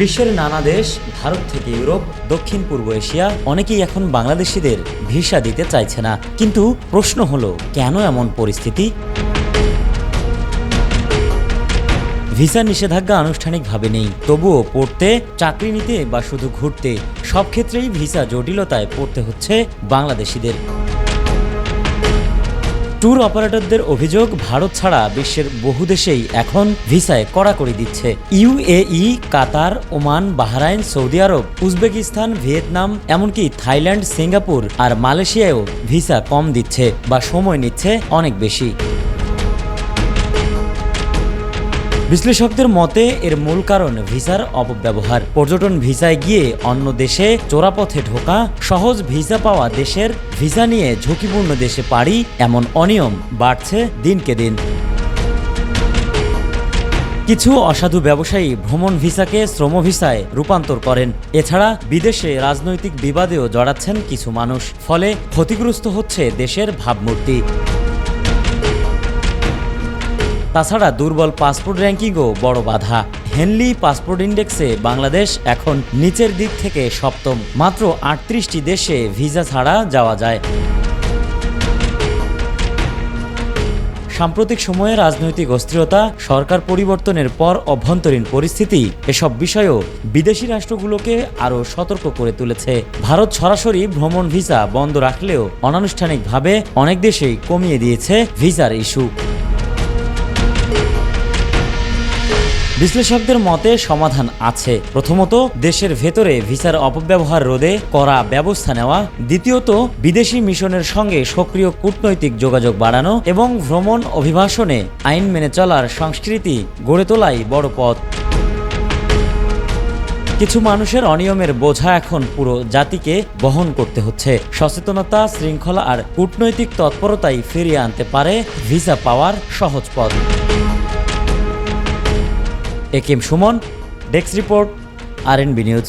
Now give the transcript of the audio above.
বিশ্বের নানা দেশ, ভারত থেকে ইউরোপ, দক্ষিণ পূর্ব এশিয়া, অনেকেই এখন বাংলাদেশিদের ভিসা দিতে চাইছে না। কিন্তু প্রশ্ন হলো, কেন এমন পরিস্থিতি? ভিসা নিষেধাজ্ঞা আনুষ্ঠানিকভাবে নেই। তবুও পড়তে, চাকরি নিতে বা শুধু ঘুরতে, সব ক্ষেত্রেই ভিসা জটিলতায় পড়তে হচ্ছে বাংলাদেশিদের। ট্যুর অপারেটরদের অভিযোগ, ভারত ছাড়া বিশ্বের বহু দেশেই এখন ভিসায় কড়াকড়ি দিচ্ছে। UAE Qatar, Oman, Bahrain, Saudi Arab, Uzbekistan, Vietnam, এমনকি থাইল্যান্ড, সিঙ্গাপুর আর মালয়েশিয়ায়ও ভিসা কম দিচ্ছে বা সময় নিচ্ছে অনেক বেশি। বিশ্লেষকদের মতে, এর মূল কারণ ভিসার অপব্যবহার। পর্যটন ভিসায় গিয়ে অন্য দেশে চোরাপথে ঢোকা, সহজ ভিসা পাওয়া দেশের ভিসা নিয়ে ঝুঁকিপূর্ণ দেশে পাড়ি, এমন অনিয়ম বাড়ছে দিনকে দিন। কিছু অসাধু ব্যবসায়ী ভ্রমণ ভিসাকে শ্রম ভিসায় রূপান্তর করেন। এছাড়া বিদেশে রাজনৈতিক বিবাদেও জড়াচ্ছেন কিছু মানুষ, ফলে ক্ষতিগ্রস্ত হচ্ছে দেশের ভাবমূর্তি। তাছাড়া দুর্বল পাসপোর্ট র্যাঙ্কিংও বড় বাধা। হেনলি পাসপোর্ট ইন্ডেক্সে বাংলাদেশ এখন নিচের দিক থেকে সপ্তম। মাত্র আটত্রিশটি দেশে ভিসা ছাড়া যাওয়া যায়। সাম্প্রতিক সময়ে রাজনৈতিক অস্থিরতা, সরকার পরিবর্তনের পর অভ্যন্তরীণ পরিস্থিতি, এসব বিষয়েও বিদেশি রাষ্ট্রগুলোকে আরও সতর্ক করে তুলেছে। ভারত সরাসরি ভ্রমণ ভিসা বন্ধ রাখলেও অনানুষ্ঠানিকভাবে অনেক দেশেই কমিয়ে দিয়েছে ভিসার ইস্যু। বিশ্লেষকদের মতে সমাধান আছে। প্রথমত, দেশের ভেতরে ভিসার অপব্যবহার রোধে করা ব্যবস্থা নেওয়া। দ্বিতীয়ত, বিদেশি মিশনের সঙ্গে সক্রিয় কূটনৈতিক যোগাযোগ বাড়ানো এবং ভ্রমণ অভিবাসনে আইন মেনে চলার সংস্কৃতি গড়ে তোলাই বড় পথ। কিছু মানুষের অনিয়মের বোঝা এখন পুরো জাতিকে বহন করতে হচ্ছে। সচেতনতা, শৃঙ্খলা আর কূটনৈতিক তৎপরতাই ফিরিয়ে আনতে পারে ভিসা পাওয়ার সহজ পথ। একিম Suman desk report R N B news.